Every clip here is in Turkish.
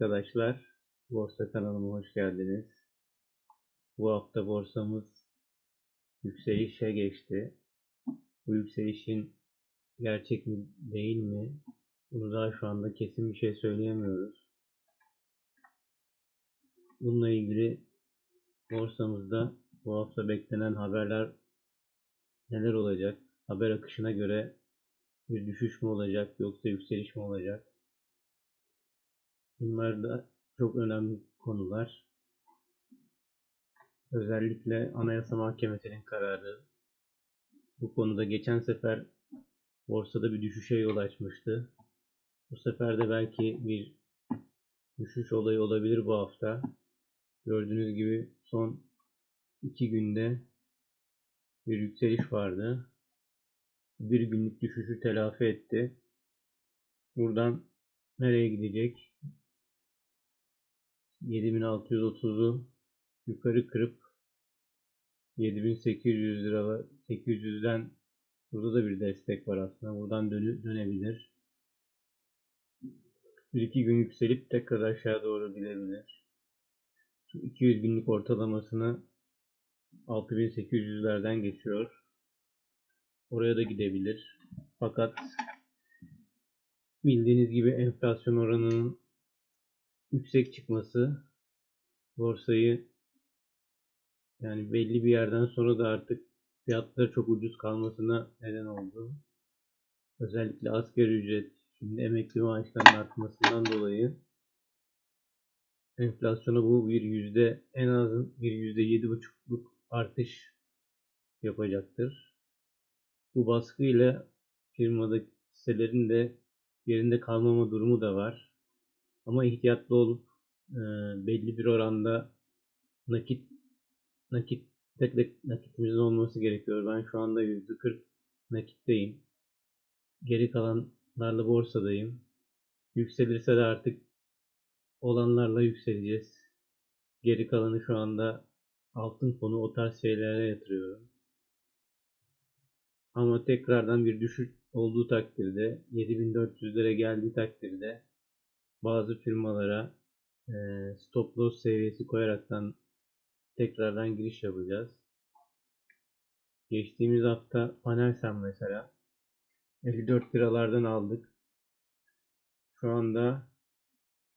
Arkadaşlar. Borsa kanalıma hoş geldiniz. Bu hafta borsamız yükselişe geçti. Bu yükselişin gerçek mi değil mi? Bunu daha şu anda kesin bir şey söyleyemiyoruz. Bununla ilgili borsamızda bu hafta beklenen haberler neler olacak? Haber akışına göre bir düşüş mü olacak yoksa yükseliş mi olacak? Bunlar da çok önemli konular. Özellikle Anayasa Mahkemesi'nin kararı bu konuda geçen sefer borsada bir düşüşe yol açmıştı. Bu sefer de belki bir düşüş olayı olabilir bu hafta. Gördüğünüz gibi son iki günde bir yükseliş vardı. Bir günlük düşüşü telafi etti. Buradan nereye gidecek? 7630'u yukarı kırıp 7800 lira 800'den burada da bir destek var aslında. Buradan dönü, dönebilir. Bir iki gün yükselip tekrar aşağı doğru gidebilir. Şu 200 günlük ortalamasını 6800'lerden geçiyor. Oraya da gidebilir. Fakat bildiğiniz gibi enflasyon oranının yüksek çıkması borsayı yani belli bir yerden sonra da artık fiyatları çok ucuz kalmasına neden oldu. Özellikle asgari ücret, şimdi emekli maaşlarının artmasından dolayı enflasyona bu bir yüzde en az bir yüzde yedi buçukluk artış yapacaktır. Bu baskıyla firmadaki hisselerin de yerinde kalmama durumu da var. Ama ihtiyatlı olup e, belli bir oranda nakit nakit tek tek nakitimizin olması gerekiyor. Ben şu anda %40 nakitteyim. Geri kalanlarla borsadayım. Yükselirse de artık olanlarla yükseleceğiz. Geri kalanı şu anda altın fonu o tarz şeylere yatırıyorum. Ama tekrardan bir düşüş olduğu takdirde 7400'lere geldiği takdirde bazı firmalara e, stop loss seviyesi koyaraktan tekrardan giriş yapacağız. Geçtiğimiz hafta Panelsem mesela 54 liralardan aldık. Şu anda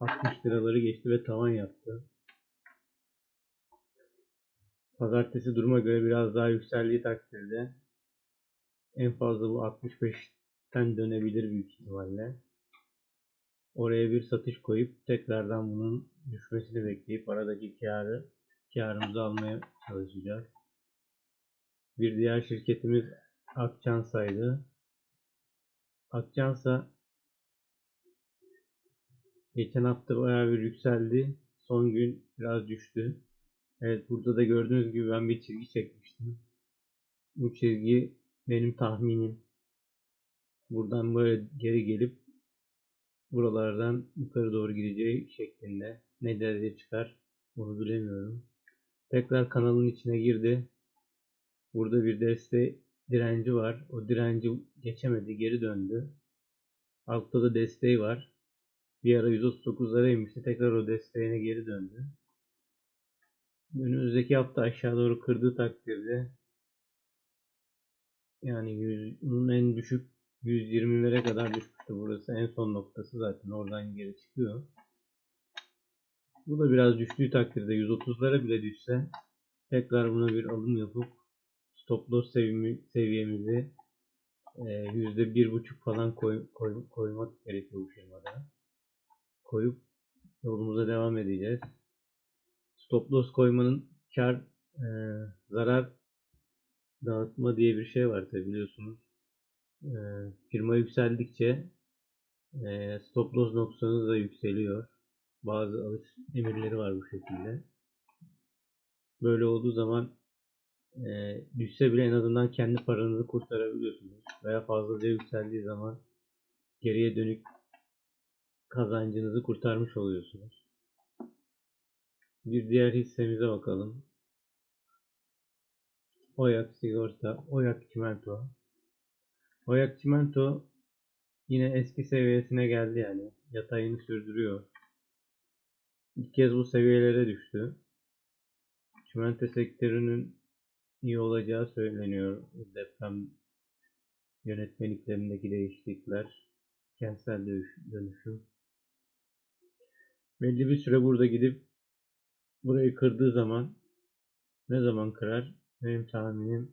60 liraları geçti ve tavan yaptı. Pazartesi duruma göre biraz daha yükseldiği takdirde en fazla bu 65'ten dönebilir büyük ihtimalle. Oraya bir satış koyup tekrardan bunun düşmesini bekleyip aradaki karı karımızı almaya çalışacağız. Bir diğer şirketimiz Akçansa'ydı. Akçansa geçen hafta bayağı bir yükseldi. Son gün biraz düştü. Evet burada da gördüğünüz gibi ben bir çizgi çekmiştim. Bu çizgi benim tahminim. Buradan böyle geri gelip buralardan yukarı doğru gideceği şeklinde. Ne derece çıkar onu bilemiyorum. Tekrar kanalın içine girdi. Burada bir desteği direnci var. O direnci geçemedi. Geri döndü. Altta da desteği var. Bir ara 139'lara inmişti. Tekrar o desteğine geri döndü. Önümüzdeki hafta aşağı doğru kırdığı takdirde yani 100'ün en düşük 120'lere kadar düşmüştü. Burası en son noktası zaten. Oradan geri çıkıyor. Bu da biraz düştüğü takdirde 130'lara bile düşse tekrar buna bir alım yapıp stop loss seviyemizi bir buçuk falan koy, koy, koymak gerekiyor bu firmada. Koyup yolumuza devam edeceğiz. Stop loss koymanın kar e, zarar dağıtma diye bir şey var tabi biliyorsunuz. E, firma yükseldikçe e, stop loss noksanız da yükseliyor. Bazı alış emirleri var bu şekilde. Böyle olduğu zaman e, düşse bile en azından kendi paranızı kurtarabiliyorsunuz. Veya fazlaca yükseldiği zaman geriye dönük kazancınızı kurtarmış oluyorsunuz. Bir diğer hissemize bakalım. Oyak sigorta, Oyak çimento. Oyak çimento yine eski seviyesine geldi yani. Yatayını sürdürüyor. İlk kez bu seviyelere düştü. Çimento sektörünün iyi olacağı söyleniyor. Deprem yönetmeliklerindeki değişiklikler, kentsel dönüşüm. Belli bir süre burada gidip burayı kırdığı zaman ne zaman kırar? Benim tahminim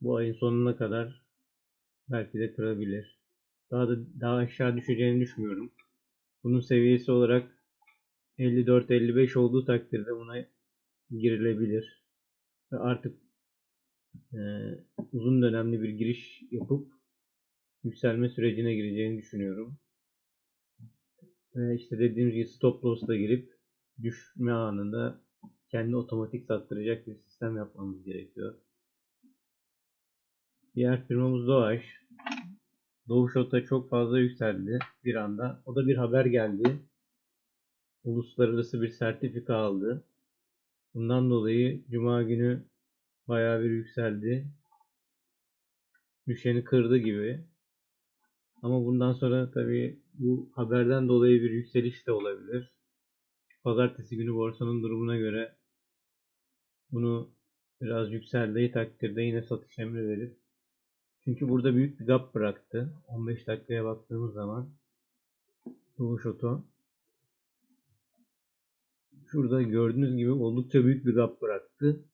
bu ayın sonuna kadar belki de kırabilir. Daha da daha aşağı düşeceğini düşünmüyorum. Bunun seviyesi olarak 54-55 olduğu takdirde buna girilebilir. Ve artık e, uzun dönemli bir giriş yapıp yükselme sürecine gireceğini düşünüyorum. Ve işte dediğimiz gibi stop loss'la girip düşme anında kendi otomatik sattıracak bir sistem yapmamız gerekiyor. Diğer firmamız Doğaç. Doğuşot'a çok fazla yükseldi bir anda. O da bir haber geldi. Uluslararası bir sertifika aldı. Bundan dolayı Cuma günü bayağı bir yükseldi. Düşeni kırdı gibi. Ama bundan sonra tabii bu haberden dolayı bir yükseliş de olabilir. Pazartesi günü borsanın durumuna göre bunu biraz yükseldiği takdirde yine satış emri verip çünkü burada büyük bir gap bıraktı. 15 dakikaya baktığımız zaman Doğuş Oto şurada gördüğünüz gibi oldukça büyük bir gap bıraktı.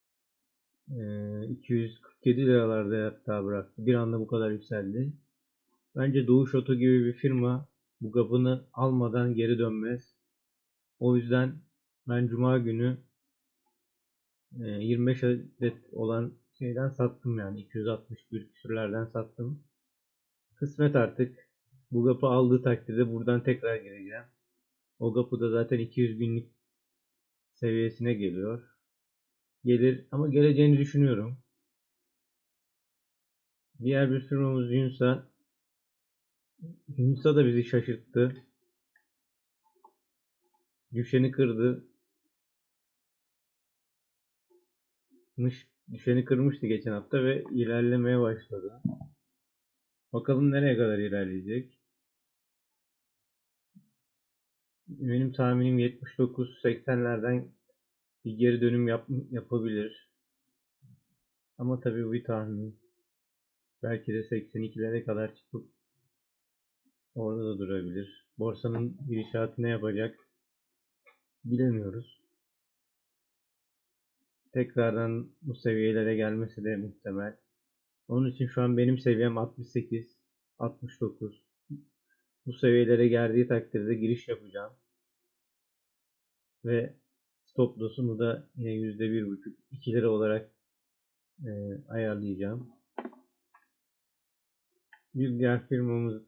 Ee, 247 liralarda hatta bıraktı. Bir anda bu kadar yükseldi. Bence Doğuş Oto gibi bir firma bu gapını almadan geri dönmez. O yüzden ben Cuma günü 25 e, adet olan şeyden sattım yani 261 küsürlerden sattım. Kısmet artık. Bu gapı aldığı takdirde buradan tekrar gireceğim. O gapı da zaten 200 günlük seviyesine geliyor. Gelir ama geleceğini düşünüyorum. Diğer bir firmamız Yunsa. Yunsa da bizi şaşırttı. Düşeni kırdı. Düşeni kırmıştı geçen hafta ve ilerlemeye başladı. Bakalım nereye kadar ilerleyecek. Benim tahminim 79-80'lerden bir geri dönüm yap yapabilir. Ama tabii bu bir tahmin. Belki de 82'lere kadar çıkıp orada da durabilir. Borsanın gidişatı ne yapacak bilemiyoruz. Tekrardan bu seviyelere gelmesi de muhtemel. Onun için şu an benim seviyem 68, 69. Bu seviyelere geldiği takdirde giriş yapacağım. Ve stop loss'umu da yine %1.5 2 lira olarak e, ayarlayacağım. Bir diğer firmamız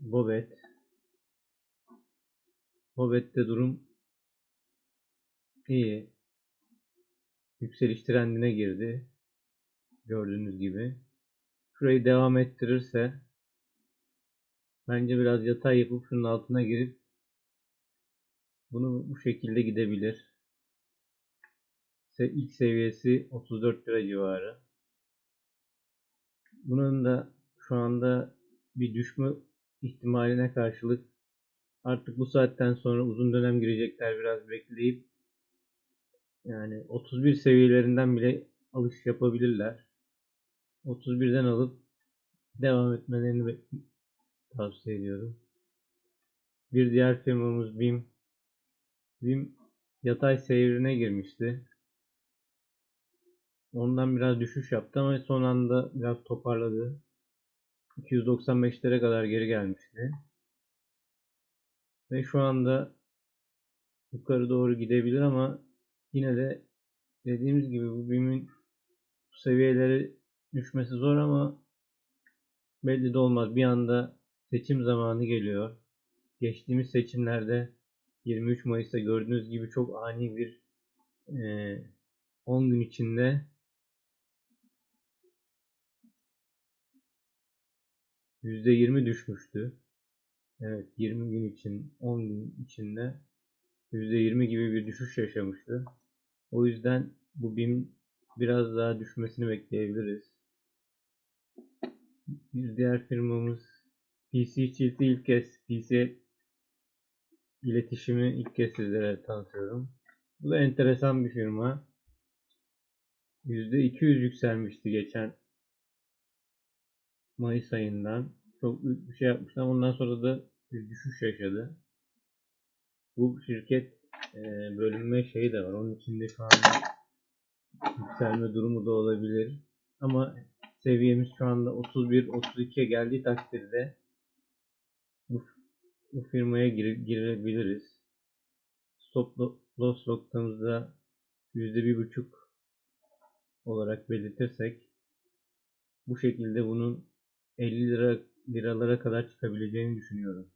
Bobet. Bobet'te durum iyi. Yükseliş trendine girdi. Gördüğünüz gibi. Şurayı devam ettirirse bence biraz yatay yapıp şunun altına girip bunu bu şekilde gidebilir. İlk seviyesi 34 lira civarı. Bunun da şu anda bir düşme ihtimaline karşılık artık bu saatten sonra uzun dönem girecekler biraz bekleyip yani 31 seviyelerinden bile alış yapabilirler. 31'den alıp devam etmelerini tavsiye ediyorum. Bir diğer firmamız BİM. BİM yatay seyrine girmişti. Ondan biraz düşüş yaptı ama son anda biraz toparladı. 295'lere kadar geri gelmişti. Ve şu anda yukarı doğru gidebilir ama yine de dediğimiz gibi bu BİM'in bu seviyelere düşmesi zor ama belli de olmaz. Bir anda seçim zamanı geliyor. Geçtiğimiz seçimlerde 23 Mayıs'ta gördüğünüz gibi çok ani bir e, 10 gün içinde %20 düşmüştü. Evet 20 gün için 10 gün içinde %20 gibi bir düşüş yaşamıştı. O yüzden bu BİM biraz daha düşmesini bekleyebiliriz. Bir diğer firmamız PC Çift'i ilk kez PC iletişimi ilk kez sizlere tanıtıyorum. Bu da enteresan bir firma. %200 yükselmişti geçen Mayıs ayından. Çok büyük bir şey yapmışlar. Ondan sonra da bir düşüş yaşadı. Bu şirket e, bölünme şeyi de var. Onun içinde şu anda yükselme durumu da olabilir. Ama seviyemiz şu anda 31-32'ye geldiği takdirde bu, bu firmaya gir, girebiliriz. Stop loss noktamızda %1.5 olarak belirtirsek bu şekilde bunun 50 lira liralara kadar çıkabileceğini düşünüyorum.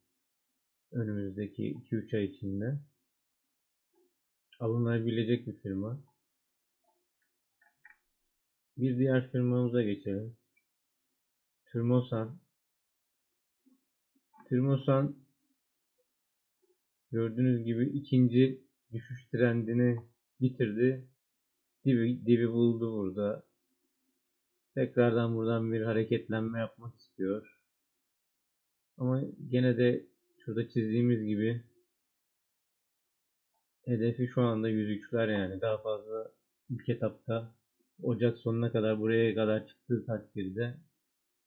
Önümüzdeki 2-3 ay içinde. Alınabilecek bir firma. Bir diğer firmamıza geçelim. Türmosan. Türmosan gördüğünüz gibi ikinci düşüş trendini bitirdi. Dibi, dibi buldu burada. Tekrardan buradan bir hareketlenme yapmak istiyor. Ama gene de şurada çizdiğimiz gibi hedefi şu anda 103'ler yani daha fazla ilk etapta Ocak sonuna kadar buraya kadar çıktığı takdirde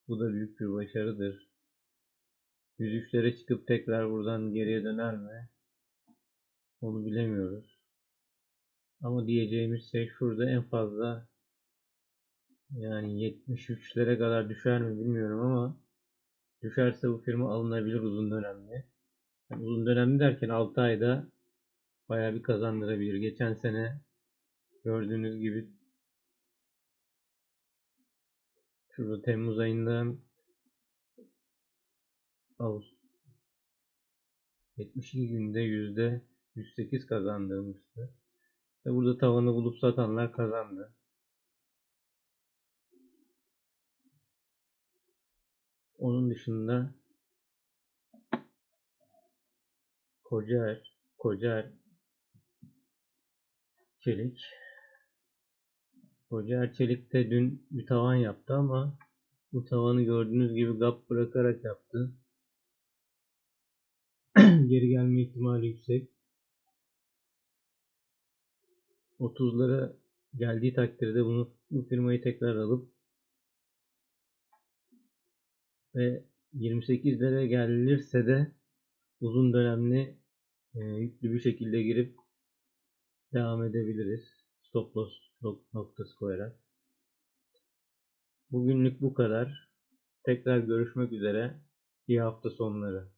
bu da büyük bir başarıdır. 103'lere çıkıp tekrar buradan geriye döner mi? Onu bilemiyoruz. Ama diyeceğimiz şey şurada en fazla yani 73'lere kadar düşer mi bilmiyorum ama düşerse bu firma alınabilir uzun dönemli. Yani uzun dönemli derken 6 ayda bayağı bir kazandırabilir. Geçen sene gördüğünüz gibi şurada Temmuz ayından Ağustos 72 günde yüzde 108 kazandırmıştı. Ve burada tavanı bulup satanlar kazandı. Onun dışında Kocaer, Kocaer Çelik Kocaer Çelik de dün bir tavan yaptı ama bu tavanı gördüğünüz gibi gap bırakarak yaptı. Geri gelme ihtimali yüksek. 30'lara geldiği takdirde bunu bu firmayı tekrar alıp ve 28'lere gelirse de uzun dönemli e, yüklü bir şekilde girip devam edebiliriz. Stop loss noktası koyarak. Bugünlük bu kadar. Tekrar görüşmek üzere. İyi hafta sonları.